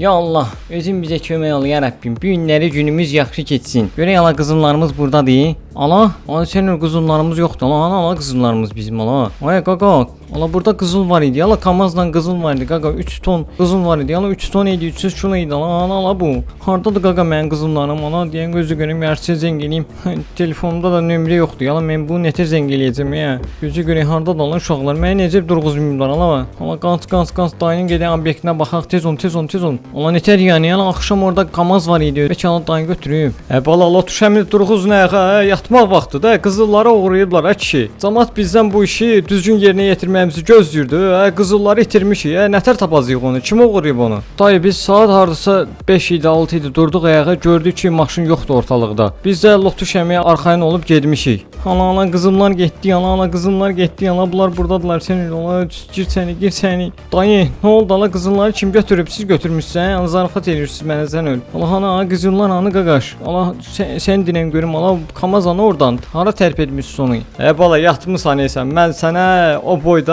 Ya Allah, özün bizə kömək ol ya Rəbbim. Bu günləri günümüz yaxşı keçsin. Görək ala qızıllarımız burdadır. Ala, ala sənin qızıllarımız yoxdur. Ala, ana ala qızıllarımız bizim ala. Ay qaqa, ala burada qızıl var idi. Ala kamazla qızıl var idi qaqa. 3 ton qızıl var idi. Ala 3 ton idi, 300 kilo idi. Ala, ana ala bu. Hardadır qaqa mənim qızıllarım? Ala deyən gözü görüm yarısı zəng eləyim. Telefonumda da nömrə yoxdur. Ala mən bu nətər zəng eləyəcəm ya? Gözü görək hardadır lan uşaqlar? Mənə necə durğuzmuyublar ala? Ala qans qans qans dayının gedən obyektinə baxaq. Tez ol, tez ol, tez ol. Ala nətər yəni? Ala axşam orada kamaz var idi. Bəlkə ala dayı götürüb. Hə bala lot şəmil durğuz nə hə? Yatmaq vaxtıdır. Qızılları oğurlayıblar ha kişi. Cəmaət bizdən bu işi düzgün yerinə yetirməyimizi gözləyirdi. Hə qızılları itirmişik. Hə nətər tapacağıq onu? Kim oğurlayıb onu? Dayı biz saat hardasa 5 idi, 6 idi durduq ayağa, gördük ki, maşın yoxdur ortalıqda. Biz də lotu şəmiyə arxayın olub getmişik. Ana ana qızımlar getdi, ana ana qızımlar getdi, ana bunlar burdadılar. Sən ola gir səni, gir səni. Dayı, nə oldu ala qızılları kim götürüb? Siz götürmüsünüz? Yəni zarafat edirsiniz mənə sən öl. Allah ana ana qızıllar anı qaqaş. Allah sən, sən dinən görüm ala kamazanı oradan hara tərp etmişsən onu? E bala yatmısan esən. Mən sənə o boyda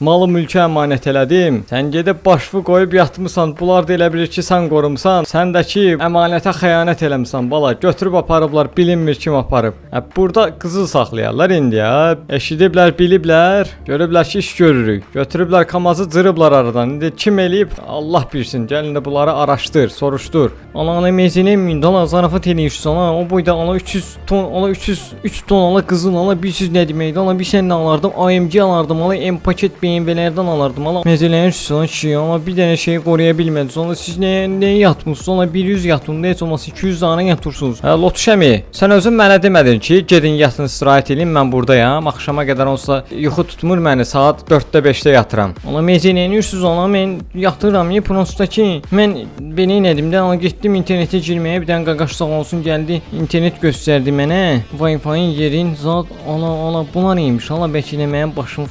malı mülkə əmanət elədim. Sən gedib başını qoyub yatmısan. Bunlar da elə bilir ki, sən qorumsan. Sən də ki, əmanətə xəyanət eləmisən bala. Götürüb aparıblar, bilinmir kim aparıb. Hə burada qızıl saxlayarlar indi ya. Eşidiblər, biliblər, görüblər ki, iş görürük. Götürüblər kamazı cırıblar aradan. İndi kim eləyib? Allah bilsin. Gəlin də bunları araşdır, soruşdur. Ananı mezinə min dolar zarafat eləyirsən ha. O boyda ana 300 ton, ana 300 3 ton ala qızıl ala 100 nə deməkdir? Ala bir sən alardım? AMG alardım. Ala M paket BMW-lərdən alardım. Ala mezələnirsən ki, ala bir dənə şey qoruya bilmədiniz. Ona siz nə nə yatmısınız? Ala 100 yatın, heç olmasa 200 dana yatırsınız. Hə, Lot Şəmi, sən özün mənə demədin ki, gedin yatın istirahət edin, mən burdayam. Axşama qədər olsa yuxu tutmur məni. Saat 4-də 5-də yatıram. Ala mezələnirsiz, ala mən yatıram. Ya prosta ki, mən belə nədim də, ala getdim internetə girməyə, bir dənə qaqaş sağ olsun gəldi, internet göstərdi mənə. Wi-Fi-nin yerin zat ala ala bunlar imiş. Ala bəlkə mənim başımı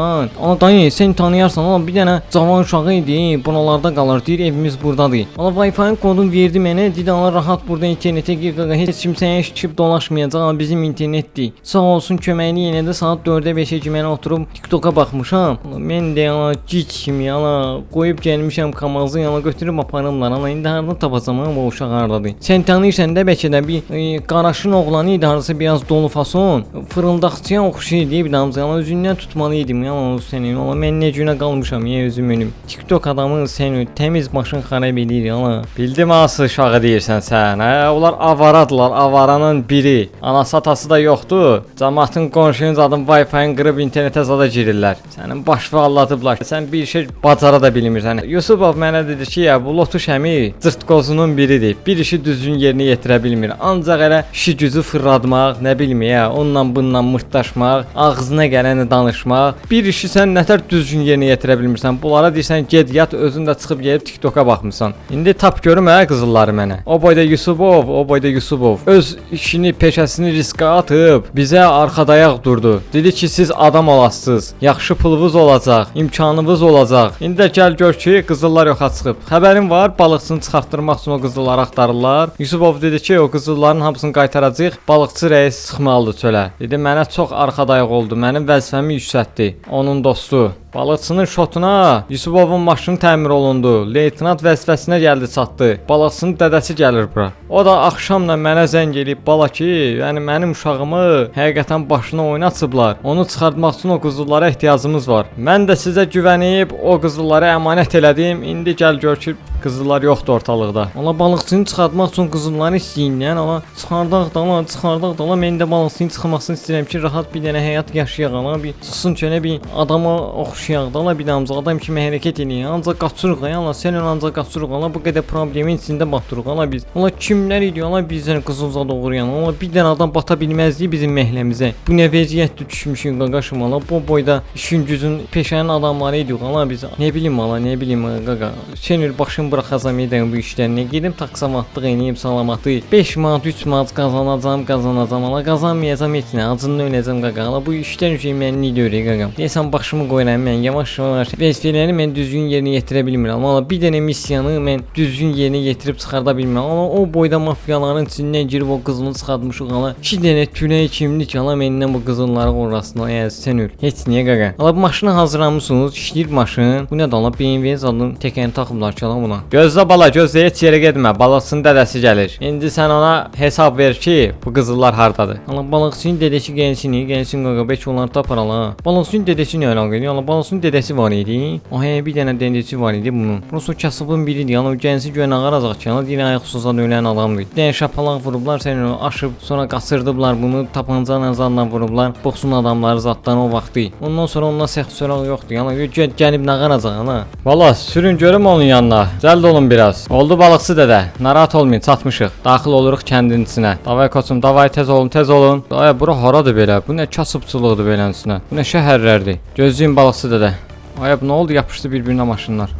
fırlatdılar. Ala dayı, sən tanıyarsan, ala bir dənə cavan uşağı idi, buralarda qalır, deyir evimiz burdadır. Ala Wi-Fi-nin kodunu verdi mənə, dedi ala rahat burada internetə gir qaqa, heç kim sənə çıxıb dolaşmayacaq, ala bizim internetdir. Sağ olsun köməyini yenə də saat 4-ə 5-ə kimi mən oturub TikToka baxmışam. Mən də ala gic kimi ala qoyub gəlmişəm kamazı, ala götürüb aparımlar. Ala indi hardan tapacam bu uşaq hardadır? Sən tanıyırsan da bəlkə də bir e, qaraşın oğlanı idi, harasa biraz dolu fason. Fırıldaqçıya oxşayır deyə bir damcı. Ala üzündən tutmalı idim. Ya o sənin. Ala mən nə günə qalmışam ya özüm önüm. TikTok adamı sən təmiz başın xarab eləyir ala. Bildim hansı uşağı deyirsən sən. Hə, onlar avaradılar. Avaranın biri. Anası atası da yoxdur. Cəmaətin qonşunun zadın Wi-Fi-ni qırıb internetə zada girirlər. Sənin baş valladıblar. Sən bir şey bacara da bilmirsən. Yusubov mənə dedi ki, ya bu lotu şəmi cırtqozunun biridir. Bir işi düzgün yerinə yetirə bilmir. Ancaq elə işi gücü fırlatmaq, nə bilmə ya, onunla bununla mırtdaşmaq, ağzına gələni danışmaq. Bir işi sən nətər düzgün yerinə yetirə bilmirsən. Bunlara deyirsən get yat, özün də çıxıb gəlib TikToka baxmısan. İndi tap görüm hə qızılları mənə. O boyda Yusubov, o boyda Yusubov öz işini, peşəsini riskə atıb bizə arxadayaq durdu. Dedi ki, siz adam olasınız. Yaxşı pulunuz olacaq, imkanınız olacaq. İndi də gəl gör ki, qızıllar yoxa çıxıb. Xəbərin var, balıqçını çıxartdırmaq üçün o qızılları axtarırlar. Yusubov dedi ki, o qızılların hamısını qaytaracağıq. Balıqçı rəis çıxmalıdır çölə. Dedi mənə çox arxadayaq oldu. Mənim vəzifəmi yüksəltdi. Onun dostu Balıqçının şotuna Yusubovun maşını təmir olundu. Leytenant vəzifəsinə gəldi çatdı. Balıqçının dədəsi gəlir bura. O da axşamla mənə zəng eləyib bala ki, yəni mənim uşağımı həqiqətən başına oynatıblar. Onu çıxartmaq üçün o qızıllara ehtiyacımız var. Mən də sizə güvənib o qızılları əmanət elədim. İndi gəl gör ki, qızıllar yoxdur ortalıqda. Ola balıqçını çıxartmaq üçün qızılları istəyirlər, amma çıxardaq da, ala çıxardaq da, ala mən də balıqçının çıxmasını istəyirəm ki, rahat bir dənə həyat yaşayaq, ala bir çıxsın çönə bir adama oxşayaq da, ala bir damcı adam kimi hərəkət eləyək. Ancaq qaçırıq, ala sən ancaq qaçırıq, ala bu qədər problemin içində batırıq, ala biz. Ala kimlər idi, ala bizdən qızılza doğrayan, ala bir dənə adam bata bilməzdi bizim məhləmizə. Bu nə vəziyyətdə düşmüşük qaqaşım, ala bu boyda işin gücün peşənin adamları idik, ala biz. Nə bilim, ala, nə bilim, qaqa. Sən başın buraxacam edən bu işdən nə gedim? Taksamatlıq eləyim salamatı 5 manat 3 manat qazanacam qazanacam ala qazanmayacam heç nə acından öləcəm qaqa. Ala bu işdən şey mən nə görək qaqa? Deyəsən başımı qoyuram mən yavaş yavaş. Vəzifələri mən düzgün yerinə yetirə bilmirəm. Ala bir dənə missiyanı mən düzgün yerinə yetirib çıxarda bilmirəm. Ala o boyda mafiyaların içindən girib o qızılı çıxartmışıq ala. 2 dənə tünəy kimlik ala məndən bu qızılları qorasına yəni sən öl. Heç niyə qaqa? Ala maşını hazırlamısınız işləyir maşın. Bu nə də ala BMW zadın təkərini taxıblar ki buna Gözlə bala, gözlə heç yerə getmə. Balıqçının dədəsi gəlir. İndi sən ona hesab ver ki, bu qızıllar hardadır. Allah balıqçının dədəsi gəlsin, gəlsin qaqa, bəlkə onları tapar ala. Balıqçının dədəsi nə əlaqə edir? Allah balıqçının dədəsi var idi. O hə bir dənə dədəsi var idi bunun. Burası kasıbın biridir. Yəni gəlsin görən ağaracaq ki, yəni dinə ayaq susa ölən adamdır. Dənə şapalaq vurublar, onu aşıb, sonra qasırdıblar bunu, tapanca nazarla vurublar. Boxun adamları zatdan o vaxtı. Ondan sonra ondan səxt soraq yoxdur. Yəni gəl, gəlib nə qaracaq ana. Valla sürün görüm onun yanına. Cəld olun biraz. Oldu balıqçı dədə. Narahat olmayın, çatmışıq. Daxil oluruq kəndin içinə. Davay koçum, davay tez olun, tez olun. Ay bura haradır belə? Bu nə kasıbçılıqdır beləsinə? Bu nə şəhərlərdir? Gözləyin balıqçı dədə. Ay nə oldu? Yapışdı bir-birinə maşınlar.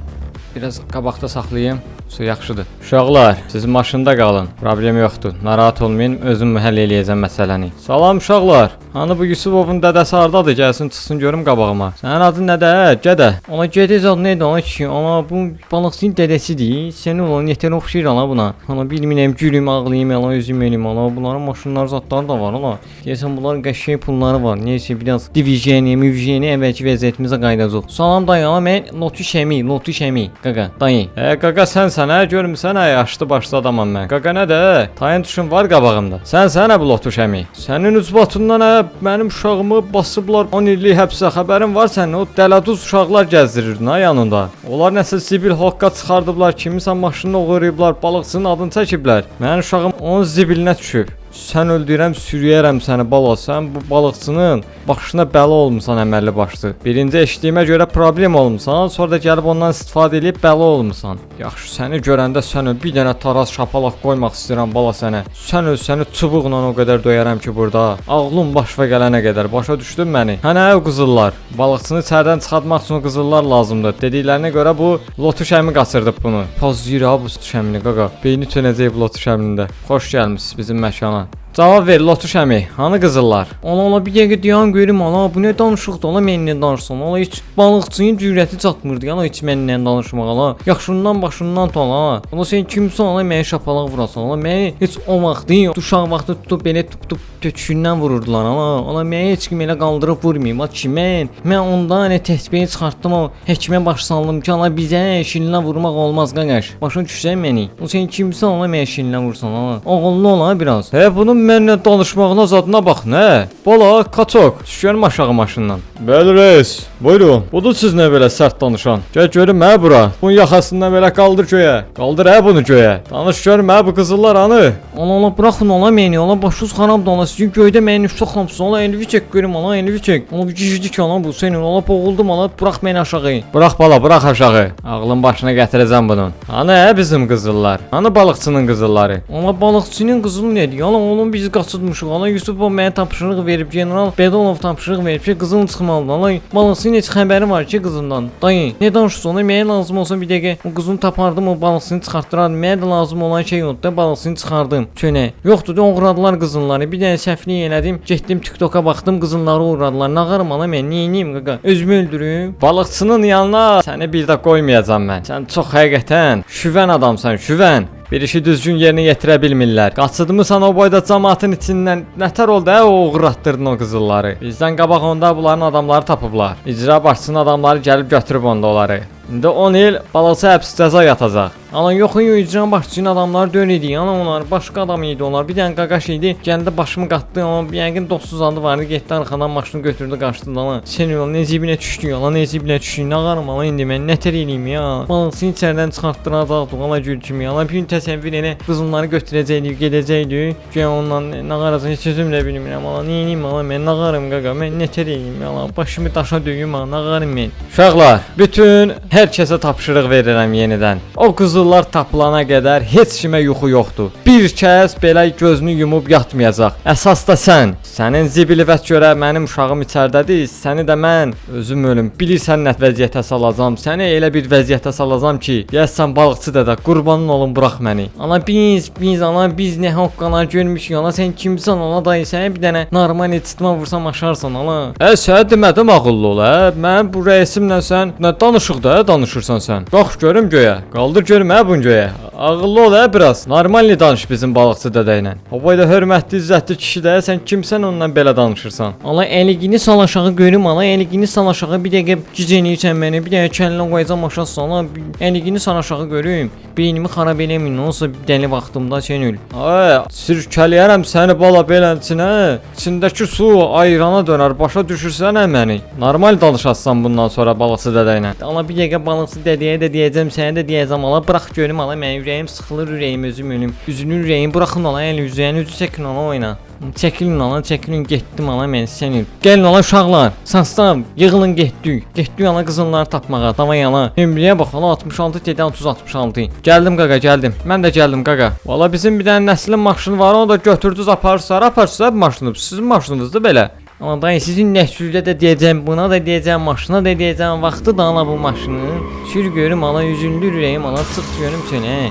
Biraz qabaqda saxlayım. Su yaxşıdır. Uşaqlar, siz maşında qalın. Problem yoxdur. Narahat olmayın, özüm həll eləyəcəm məsələni. Salam uşaqlar. Hani bu Yusufovun dədəsi hardadır? Gəlsin çıxsın görüm qabağıma. Sənin adın nədir? Gədə. Ona gediz adı nədir? Ona ki, ana bu balıqçının dədəsidir. Sənin olan yetər oxşayır ana buna. Ana bilmirəm, gülüm, ağlayım, ana özüm elim, ana bunların maşınlar zatları da var ana. Deyəsən bunların qəşəng pulları var. Nəysə biraz diviziyeni, müviziyeni əvvəlki vəziyyətimizə qayıdacaq. Salam dayı, ana mən Lotu Şəmi, Lotu Şəmi. Qaqa, dayı. E qaqa sənsən hə? Görmüsən hə? Yaşlı başlı adamam mən. Qaqa nədir? Tayın tuşun var qabağımda. Sən sənə bu Lotu Şəmi. Sənin ucbatından hə mənim uşağımı basıblar 10 illik həbsə. Xəbərin var sənin? O dələduz uşaqlar gəzdirirdin ha yanında. Onlar nəsə zibil haqqa çıxardıblar, kimisə maşını oğurlayıblar, balıqçının adını çəkiblər. Mənim uşağım onun zibilinə düşüb. Sən öldürəm, sürüyərəm səni bala. Sən bu balıqçının başına bəla olmusan əməlli başlı. Birinci eşitdiyimə görə problem olmusan, sonra da gəlib ondan istifadə edib bəla olmusan. Yaxşı, səni görəndə sən öl, bir dənə taraz şapalaq qoymaq istəyirəm bala sənə. Sən öl, səni çubuqla o qədər döyərəm ki burada. Ağlım başına gələnə qədər başa düşdün məni? Hə nə qızıllar? Balıqçını içəridən çıxartmaq üçün qızıllar lazımdır. Dediklərinə görə bu lotu şəmi qaçırdıb bunu. Pozir ha bu şəmini qaqa. Beyni tönəcək bu lotu şəmində. Xoş gəlmisiniz bizim məkana. Cavab ver Lotu Şəmi. Hanı qızıllar? Ona ona bir dəqiqə dayan görüm ana. Bu nə danışıqdır? Ona mənlə danışsan. Ona heç balıqçının cürəti çatmırdı. Yəni heç mənlə danışmağa ala. Yaxşından başından tala. Ona sən kimsən? Ona mənə şapalaq vurasan. Ona məni heç o vaxtı, uşaq vaxtı tutub belə tutub töküşündən vururdular ana. Ona məni heç kim elə qaldırıb vurmayım. Bax ki mən, mən ondan elə təsbehi çıxartdım o həkimə baş saldım ki, ana bizə şilinə vurmaq olmaz qaqaş. Başın düşsən məni. O sən kimsən? Ona mənə şilinə vursan ana. Ağıllı ol biraz. Hə bunun mənlə danışmağına zadına bax, nə? Bala, kaçok, düşkənim aşağı maşından. Bəli reis, buyurun. Budur siz nə belə sərt danışan? Gəl görüm hə bura. Bunun yaxasından belə qaldır göyə. Qaldır hə bunu göyə. Danış görüm hə bu qızıllar hanı? Ona ona buraxın ona məni, ona başınız xarab da ona sizin göydə məni uşaqlamsın. Ona elvi çək görüm ona elvi çək. Ona bir gicicik ana bu senin. Ona boğuldum ona burax məni aşağı. Burax bala, burax aşağı. Ağlın başına gətirəcəm bunun. Hanı hə bizim qızıllar? Hanı balıqçının qızılları? Ona balıqçının qızılı nədir? Ana onun biz qaçırtmışıq. Ana Yusupov mənə tapşırıq verib, general Bedolov tapşırıq verib ki, qızıl çıxmalıdır. Ana balıqçının heç xəbəri var ki, qızından. Dayı, nə danışırsan? Mənə lazım olsa bir dəqiqə o qızını tapardım, o balıqçını çıxartdırar. Mənə də lazım olan şey yoxdur da balıqçını çıxardım. Çönə. Yoxdur, oğradılar qızılları. Bir dənə səhvlik elədim. Getdim TikToka baxdım, qızılları uğradılar. Nağarım ana mən, neyniyim qaqa? Özümü öldürüm. Balıqçının yanına səni bir də qoymayacağam mən. Sən çox həqiqətən şüvən adamsan, şüvən. Bir işi düzgün yerinə yetirə bilmirlər. Qaçırtmısan o boyda cəmaatın içindən nətər oldu hə o uğratdırdın o qızılları. Bizdən qabaq onda bunların adamları tapıblar. İcra başçısının adamları gəlib götürüb onda onları. İndi 10 il balıqçı həbs cəza yatacaq. Ana yoxun yo icra başçının adamları dön idi. Ana onlar başqa adam idi onlar. Bir dənə qaqaş idi. Gəldi başımı qatdı. Amma yəqin dostsuz adı vardı. Getdi arxadan maşını götürdü qaçdı ana. Sən yol nə cibinə düşdü. Ana nə cibinə düşdü. Nə qarım ana indi mən nətər eləyim ya. Balıqçını içəridən çıxartdıracaqdı. Ana gül kimi. Ana bir gün təsəvvür elə qızınları götürəcəkdik, gedəcəkdik. Gəl ondan nə qarasın heç özüm də bilmirəm. Ana nə eləyim ana mən nə qarım qaqa. Mən nətər eləyim ya. Başımı daşa döyüm ana. Nə qarım mən. Uşaqlar, bütün hər kəsə tapşırıq verirəm yenidən. O qızıllar tapılana qədər heç kimə yuxu yoxdur. Bir kəs belə gözünü yumub yatmayacaq. Əsas da sən. Sənin zibilivət görə mənim uşağım içərdədir. Səni də mən özüm ölüm. Bilirsən nə vəziyyətə salacağam. Səni elə bir vəziyyətə salacağam ki, deyəsən balıqçı dədə qurbanın olum burax məni. Ana biz, biz ana biz nə haqqana görmüşük. Ana sən kimsən ana dayı sənə bir dənə normal etitma vursam aşarsan ana. Ə sən demədim ağıllı ol hə. Mən bu rəisimlə sən nə danışıq da danışırsan sən. Bax görüm göyə. Qaldır görüm hə bunu göyə. ağıllı ol hə biraz. Normalni danış bizim balıqçı dədə ilə. Havayda hörmətli, izzətli kişi də sən kimsən ondan belə danışırsan? Allah əligini sal aşağı görüm, Allah əligini sal aşağı bir dəqiqə gicənirsən məni, bir dəqiqə kəllə qoyacam aşağı sana, əligini sal aşağı görüm. Beynimi xarab eləmin, olsa bir dəli vaxtımda sən öl. Ay, sirkələyərəm səni bala beləsinə. İçindəki su ayrana dönər, başa düşürsən hə məni. Normal danışasan bundan sonra balıqçı dədə ilə. Allah bir dəqiqə balıqçı dədəyə də deyəcəm, sənə də deyəcəm, Allah burax görüm, Allah mənim ürəyim sıxılır, ürəyim özüm ölüm. Üzünün ürəyini buraxın Allah, əli üzəyin üzü çəkin Allah oyna. Çəkilin ana, çəkilin getdim ana mən səni. Gəlin ana uşaqlar. Sansam, yığılın getdik. Getdik ana qızılları tapmağa. Davay ana. Ömrüyə bax ana 66 dedi 30 66. Gəldim qaqa, gəldim. Mən də gəldim qaqa. Valla bizim bir dənə nəslin maşını var, onu da götürdünüz aparırsınız, aparırsınız maşını. Sizin maşınınızdır belə. Amma dayı sizin nəsildə də deyəcəm, buna da deyəcəm, maşına da deyəcəm, vaxtı da ana bu maşının. Sür görüm ana üzündü ürəyim ana çıx görüm səni.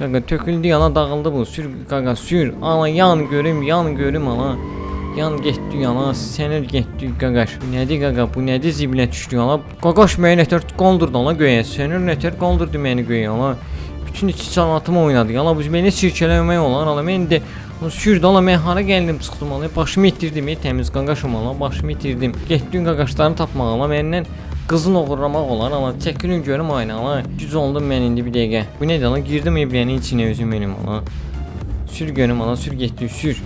Qaqa töküldü yana dağıldı bu. Sür qaqa sür. Ana yan görüm, yan görüm ana. Yan getdi yana, sənə getdi qaqaş. Nədir qaqa? Bu nədir zibilə düşdü ana? Qaqaş məni nətər qondurdu ana göyə. Sənə nətər qondurdu məni göyə ana? Bütün içi sanatımı oynadı. Yana bu məni sirkələmək olar. Ana mən də sürdü ana mən hara gəldim çıxdım ana. Başımı itirdim, ey təmiz qaqaşım ana. Başımı itirdim. Getdim qaqaşlarını tapmağa ana məndən Qızın oğurlamaq olar amma çəkilin görüm ayna ana. Güc oldum mən indi bir dəqiqə. Bu nədir ana? Girdim evlənin içinə özüm benim ana. Sür görüm ana, sür getdi, sür.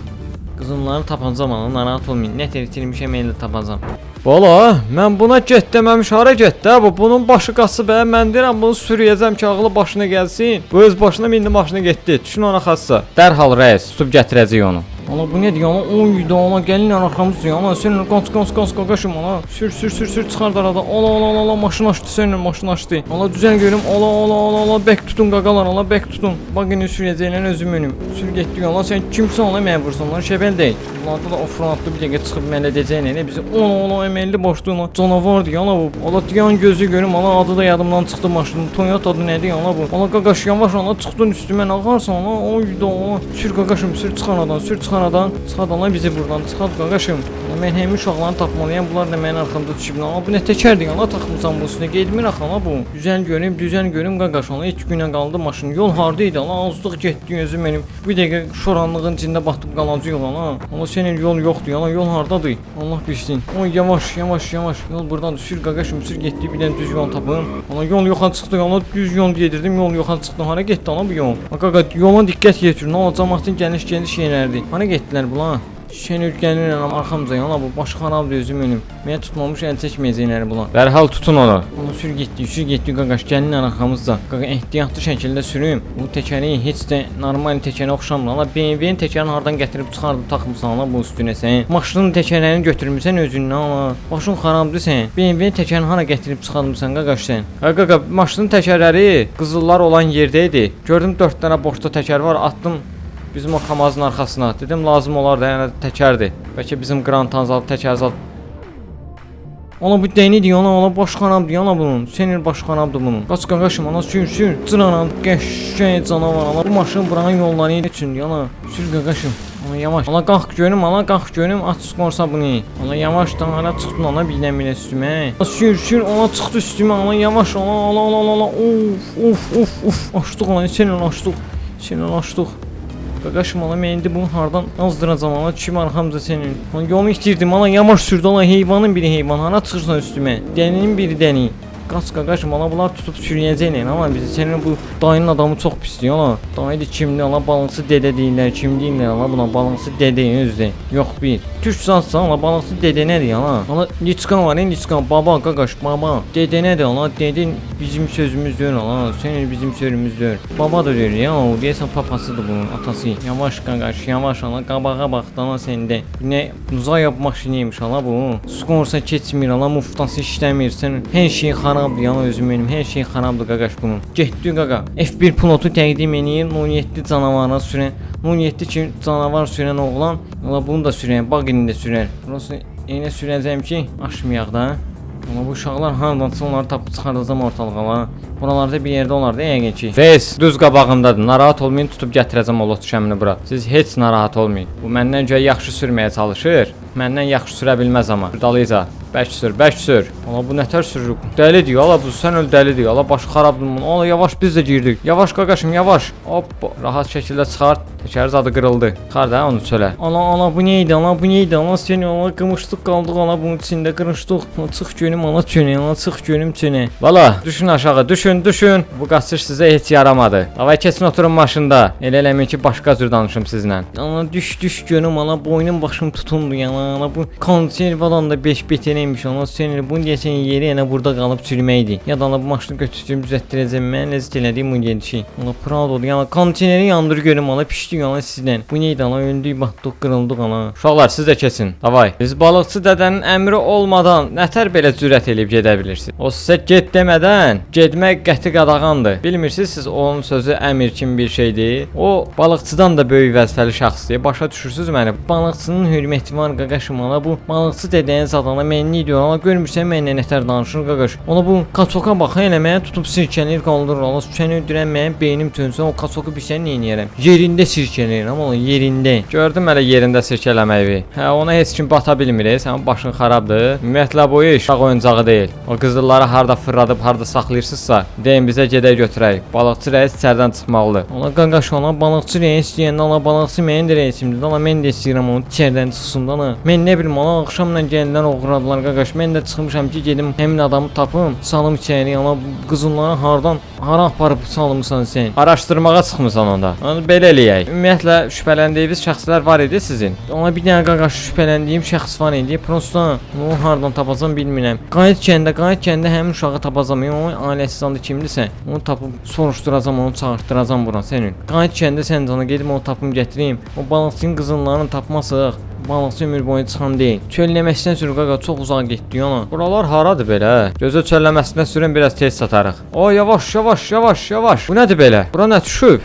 Qızınları tapacam ana, narahat olmayın. Nə tər itirmişəm elə tapacam. Bala, mən buna get deməmiş hara getdi ha? Bu bunun başı qası bə. Mən deyirəm bunu sürüyəcəm ki, ağlı başına gəlsin. Bu öz başına mindi maşına getdi. Düşün ona xassa. Dərhal rəis, tutub gətirəcək onu. Ana bu nədir yana? Oy da ana gəlin arxamız ya. Ana sən qans qans qans qaqaşım ana. Sür sür sür sür çıxar arada. Ala ala ala ala maşın açdı sən maşın açdı. Ala düzən görüm. Ala ala ala ala bək tutun qaqalar ala bək tutun. Bax indi sürəcəklər özüm önüm. Sür getdik ala sən kimsən ala mən vursan lan şəbəl deyil. Bunlarda da offroadlı bir dəqiqə çıxıb mənə deyəcəklər nə bizi ala ala əməlli başlığına canavardı yana bu. Ala diyan gözü görüm ala adı da yadımdan çıxdı maşının. Toyota'dır nədir ala bu. Ala qaqaş yavaş ala çıxdın üstümə ağarsan ala. Oy da ala. Sür qaqaşım sür çıxan adam sür çıxan adam. Çıxad ala bizi buradan çıxad qaqaşım. Ala mən həmin uşaqları tapmalıyam. Bunlar da mənim arxamda düşüblər. Amma bu nə təkərdir ala taxmısan bu üstünə. Gedmir axı ala bu. Düzən görüm, düzən görüm qaqaş ala. 3 günə qaldı maşın. Yol harda idi ala? Azlıq getdi özüm mənim. Bir dəqiqə şoranlığın içində batıb qalacağıq ala. Ala sənin yol yoxdur ala. Yol hardadır? Allah bilsin. Oy yavaş, yavaş, yavaş. Yol buradan sür qaqaşım sür getdi. Bir dənə düz yol tapım. Ala yol yoxa çıxdı ala. Düz yol gedirdim. Yol yoxa çıxdı. Hara getdi ala bu yol? Qaqa yola diqqət yetirin. Ala cəmaatın gəliş gəliş yerlərdir. Hara getdilər bunlar? Şən ülkənin arxamca yana bu baş xarabdır özüm önüm. Mənə tutmamış əl çəkməyəcəklər bunlar. Dərhal tutun onu. Onu sür getdi, sür getdi qaqaş gəlin arxamızda. Qaqa ehtiyatlı şəkildə sürüm. Bu təkəri heç də normal təkərə oxşamır. Ala BMW-nin təkərini hardan gətirib çıxardıb taxmısan ala bu üstünə sən. Maşının təkərlərini götürmüsən özündən ala. Başın xarabdır sən. BMW təkərini hara gətirib çıxarmısan qaqaş sən? Qaqa maşının təkərləri qızıllar olan yerdə idi. Gördüm 4 dənə boşda təkər var, atdım Bizim o kamazın arxasına. Dedim lazım olar da yəni təkərdir. Bəlkə bizim Grand Tanzal təkər zat. Ona bu dənidir, ona ona başxanamdır, yana bunun. Senin başxanamdır bunun. Qaç qaqaşım, ana sür sür. Cıranam, qəşşəy canavar, ana. Bu maşın buranın yolları üçün, yana. Sür qaqaşım. Ana yavaş. Ana qalx görüm, ana qalx görüm, aç çıxorsa bunu. Ana yavaş da ana çıxdın ana bilən bilən üstümə. Sür sür, ana çıxdı üstümə, ana yavaş, ana ana ana. ana. Of of of of. Açdıq ana, senin açdıq. Senin açdıq. Qaqaşım ana mən indi bunu hardan azdıracam ana kim arxamca sənin. Lan yolu itirdim ana yavaş sürdü ana heyvanın biri heyvan hara çıxırsan üstümə. Dəninin biri dəni. Qaç qaqaşım ana bunlar tutub sürüyəcəklər amma bizi sənin bu dayının adamı çox pisdir ana. Dayıdır kimdir ana balıqçı dədə deyirlər kim deyirlər ana buna balıqçı dədə özdə. Yox bir. Türk sansa ana balıqçı dədə nədir ana? Ana Liçkan var, Liçkan baba qaqaş baba. Dədə nədir ana? Dedin bizim sözümüz deyil ana. Sənin bizim sözümüz deyil. Baba da deyir ya o deyəsən papasıdır bunun atası. Yavaş qaqaş yavaş ana qabağa bax ana səndə. Nə Zayab maşiniymiş ana bu. Skorsa keçmir ana muftası işləmir. Sən hər şey xarabdır yana özüm benim. Hər şey xarabdır qaqaş bunun. Getdi qaqa. F1 pilotu təqdim eləyir 17 canavara sürən 17 ki canavar sürən oğlan. Ola bunu da sürən, baq indi də sürər. Burası elə sürəcəm ki, aşmayaq da. Amma bu uşaqlar haradansa onları tapıb çıxardacam ortalığa. La. Buralarda bir yerdə olardı yəqin ki. Reis düz qabağımdadır. Narahat olmayın, tutub gətirəcəm o lot şəmini bura. Siz heç narahat olmayın. Bu məndən göyə yaxşı sürməyə çalışır. Məndən yaxşı sürə bilməz amma. Dalıca. Bək sür, bək sür. Ala bu nətər sürür? Dəlidir, ala bu sən öl dəlidir. Ala başı xarabdır bunun. Ala yavaş biz də girdik. Yavaş qaqaşım, yavaş. Hoppa, rahat şəkildə çıxart. Təkər zadı qırıldı. Çıxar da onu çölə. Ala ala bu nə idi? Ala bu nə idi? Ala səni ala qımışdıq qaldıq ala bunun içində qırışdıq. Çıx gönüm ala çönə, ala çıx gönüm çönə. Valla, düşün aşağı, düşün, düşün. Bu qaçış sizə heç yaramadı. Davay keçin oturun maşında. Elə eləmin ki başqa cür danışım sizlə. Ala düş, düş gönüm ala boynum başım tutundu yana. Ala bu konservadan da 5 beteneymiş ona seni bunu geçen yeri yana burada qalıb sürməkdi. Ya da ala bu maşını götürüb düzəltdirəcəm. Mən ləzzət elədiyim bu gedişi. Ala proud ol. Yəni konteyneri yandır görüm ala pişdi yana sizdən. Bu nə idi ala öndük batdıq qırıldıq ala. Uşaqlar siz də keçin. Davay. Biz balıqçı dədənin əmri olmadan nətər belə cürət eləyib gedə bilirsiniz? O sizə get demədən getmək qəti qadağandır. Bilmirsiniz siz onun sözü əmir kimi bir şeydir. O balıqçıdan da böyük vəzifəli şəxsdir. Başa düşürsüz məni? Balıqçının hörməti var qaqaşım bu balıqçı dediyiniz adana mən nə deyir? Ala görmürsən mənlə nətər danışır qaqaş. Ona bu kaçoka bax elə mənə tutub sirkələyir qaldırır. Ala səni mənim beynim tönsə o kaçoku bir sən nə edərəm? Yerində sirkələyir amma o yerində. Gördüm hələ yerində sirkələməyi. Hə ona heç kim bata bilmir. Sənin başın xarabdır. Ümumiyyətlə bu iş uşaq oyuncağı deyil. O qızılları harda fırladıb harda saxlayırsınızsa, deyin bizə gedək götürək. Balıqçı rəis içəridən çıxmalıdır. Ona qaqaş ona balıqçı rəis deyəndə ona balıqçı mənim də rəisimdir. Ona mən də istəyirəm onu içəridən çıxsın da. Mən nə bilim ona axşamla gəldilər oğradılar qaqaş. Mən də çıxmışam ki gedim həmin adamı tapım, salım içəri. Ona bu qızılları hardan hara aparıb salmısan sən? Araşdırmağa çıxmısan onda. Onu belə eləyək. Ümumiyyətlə şübhələndiyiniz şəxslər var idi sizin. Ona bir dənə qaqaş şübhələndiyim şəxs var idi. Prosta onu hardan tapacam bilmirəm. Qayıt kəndə, qayıt kəndə həmin uşağı tapacam. Yəni, O ailəsi sandı kimdirsə, onu tapıb soruşturacam, onu çağırtdıracam bura sənin. Qayıt kəndə sən cana gedim onu tapım gətirim. O balıqçının qızıllarını tapmasaq balıqçı ömür boyu çıxan deyil. Çölləməsindən sürü qaqa çox uzaq getdi yana. Buralar haradır belə? Gözə çölləməsindən sürün biraz tez satarıq. O yavaş yavaş yavaş yavaş. Bu nədir belə? Bura nə düşüb?